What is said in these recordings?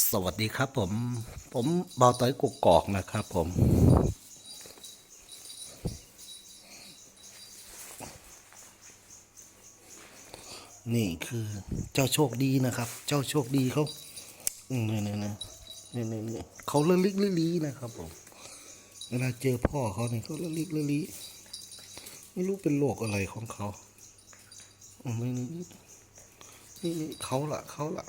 สวัสดีครับผม ผมเบาต้อยกุกกอกนะครับผม นี่คือเจ้าโชคดีนะครับ เจ้าโชคดีเขาอืมนี่ยเนี่นี่นี่นี่นี่ยเขาละลิกละลีนะครับผม เวลาเจอพ่อเขาเนี่ยเขาละลิกละลีไม่รู้เป็นโรคอะไรของเขาอืมนี่นี่นี่นี่นี่เขาละเขาละ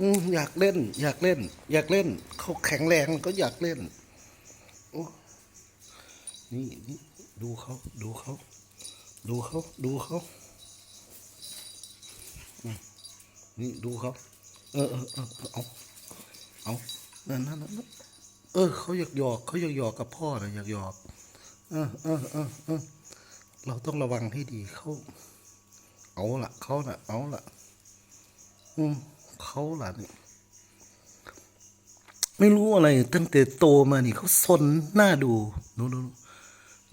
อืมอยากเล่น อยากเล่น อยากเล่น เขาแข็งแรงก็อยากเล่นโอ้นี่นี่ดูเขาดูเขาดูเขาดูเขานี่ดูเขาเออเออเออเอาเอานั่นนั่นนั่นเออเขาอยากหยอกเขาอยากหยอกกับพ่อนะอยากหยอกเออเออเออเออเราต้องระวังให้ดีเขาเอาละเขาละเอาละอืม เขาล่ะนี่ไม่รู้อะไร ตั้งแต่โตมานี่เขาสนหน้าดูดูดู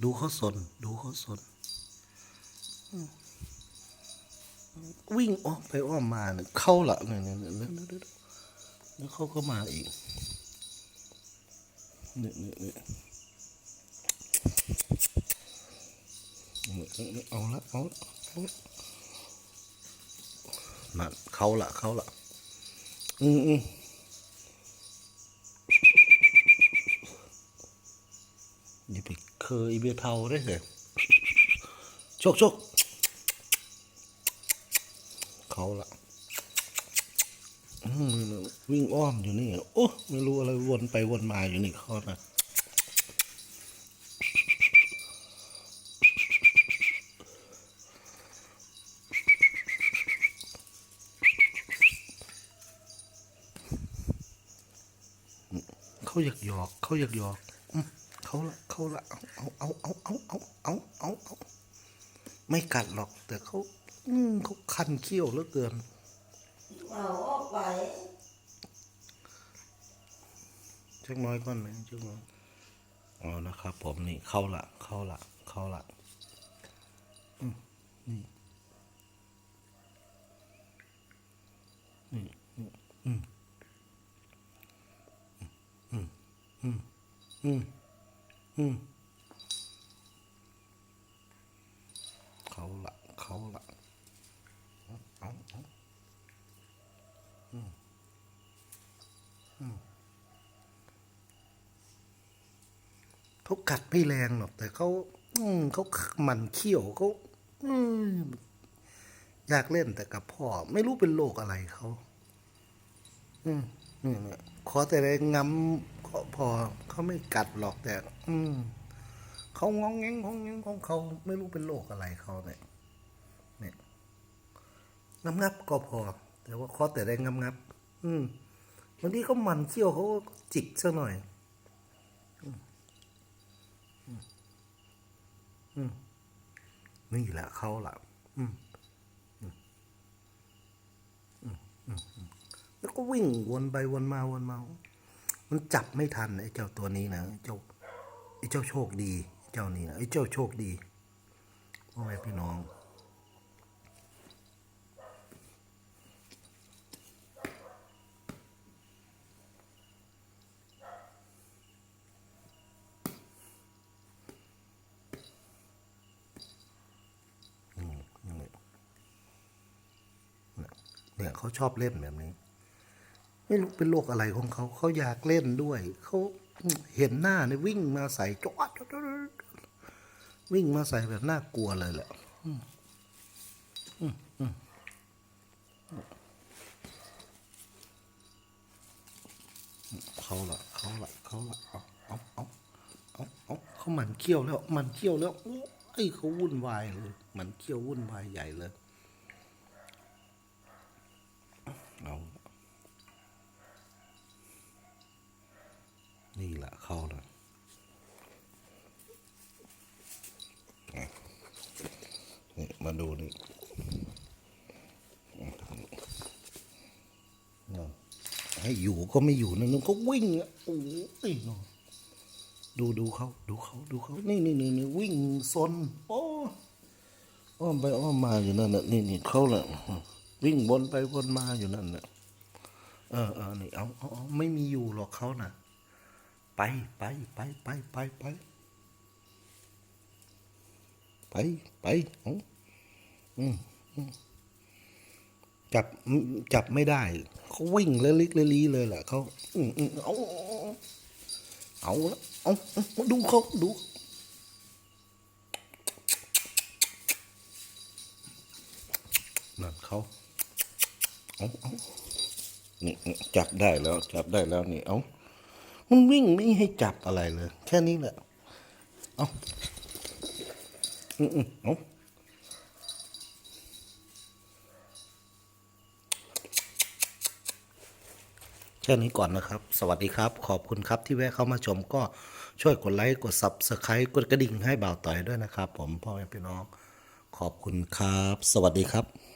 ดูเขาสน ดูเขาสน วิ่งอ้อมไปอ้อมมาเนี่ยเขาละเนี่ยเนี่ยเนี่ยเนี่ยเนี่ยแล้วเขาก็มาอีกเนี่ยเนี่ยเนี่ยเอาละเอาละเอาละนั่นเขาละเขาละ อืมอืมอย่ไปเคยเบียเทาได้เหรอชกชกเขาละอืมวิ่งอ้อมอยู่นี่ โอ้ ไม่รู้อะไรวนไปวนมาอยู่นี่เขานะ เขาอยากหยอก เขาอยากหยอกอืมเขาละเขาละเอาเอาเอาเอาเอาเอาเอาเอาไม่กัดหรอกแต่เขา อืมเขาคันเขี้ยวเหลือเกินเอาออกไปเช็คน้อยก่อนนะเช็คน้อยอ๋อนะครับ ผมนี่เข้าละเข้าละเข้าละอืมนี่นี่นี่อืมอืมอืม อืม อืม เขาละเขาละเอาเอาเอาอืม อืมเขากัดไม่แรงหรอก แต่เขา อืมเขาหมันเขี้ยวเขาอืมอยากเล่นแต่กับพ่อ ไม่รู้เป็นโรคอะไรเขา อืมนี่เขอแต่ได้งำ ก็พอเขาไม่กัดหรอกแต่ อืมเขางองแงงงองแงงของเขาไม่รู้เป็นโรคอะไรเขาเนี่ยเนี่ยงับงับก็พอ แต่ว่าขอแต่ได้งับงับอืมบางทีเขาหมันเขี้ยวเขาก็จิกซะหน่อยนี่แหละเขาละอืมแล้วก็วิ่งวนไปวนมาวนมา มันจับไม่ทันไอ้เจ้าตัวนี้นะไอ้เจ้าไอ้เจ้าโชคดี เจ้านี่นะไอ้เจ้าโชคดีพ่อแม่พี่น้อง เนี่ยเขาชอบเล่นแบบนี้ ไม่รู้เป็นโรคอะไรของเขาเขาอยากเล่นด้วยเขาเห็นหน้าเนี่ยวิ่งมาใส่จอดวิ่งมาใส่แบบน่ากลัวเลยแหละเขาละเขาละเขาละเอาเอาเอาเอาเอาเขาหมันเขี้ยวแล้วหมันเขี้ยวแล้วโอ้ยเขาวุ่นวายเลยหมันเขี้ยววุ่นวายใหญ่เลย เอานี่แหละเข้าแล้วอะนี่ มาดูนี่ให้อยู่ก็ไม่อยู่นั่นนก็วิ่งอะโอ้ยดูดูเขาดูเขาดูเขานี่นี่นี่นี่วิ่งซนโอ้อ้อมไปอ้อมมาอยู่นั่นน่ะนี่นี่เขาแหละวิ่งวนไปวนมาอยู่นั่นน่ะเออเออนี่เอาเอาเอาไม่มีอยู่หรอกเขาน่ะ ไปไปไปไปไปไปไปไปเอาอืมอืม จับจับไม่ได้ เขาวิ่งเลยลิกเลยลีเลยแหละเขาอืมอืมเอาเอาเอาละเอาเอาดูเขาดูนั่นเขาเอาเอานี่นี่จับได้แล้ว จับได้แล้วนี่เอามันวิ่งไม่ให้จับอะไรเลย แค่นี้แหละเอาอืมอืมเอา ค่นี้ก่อนนะครับ สวัสดีครับ ขอบคุณครับที่แวะเข้ามาชมก็ช่วยกดไลค์กด Subscribe กดกระดิ่งให้บ่าวต่อยด้วยนะครับ ผมพ่อแม่พี่น้อง ขอบคุณครับ สวัสดีครับ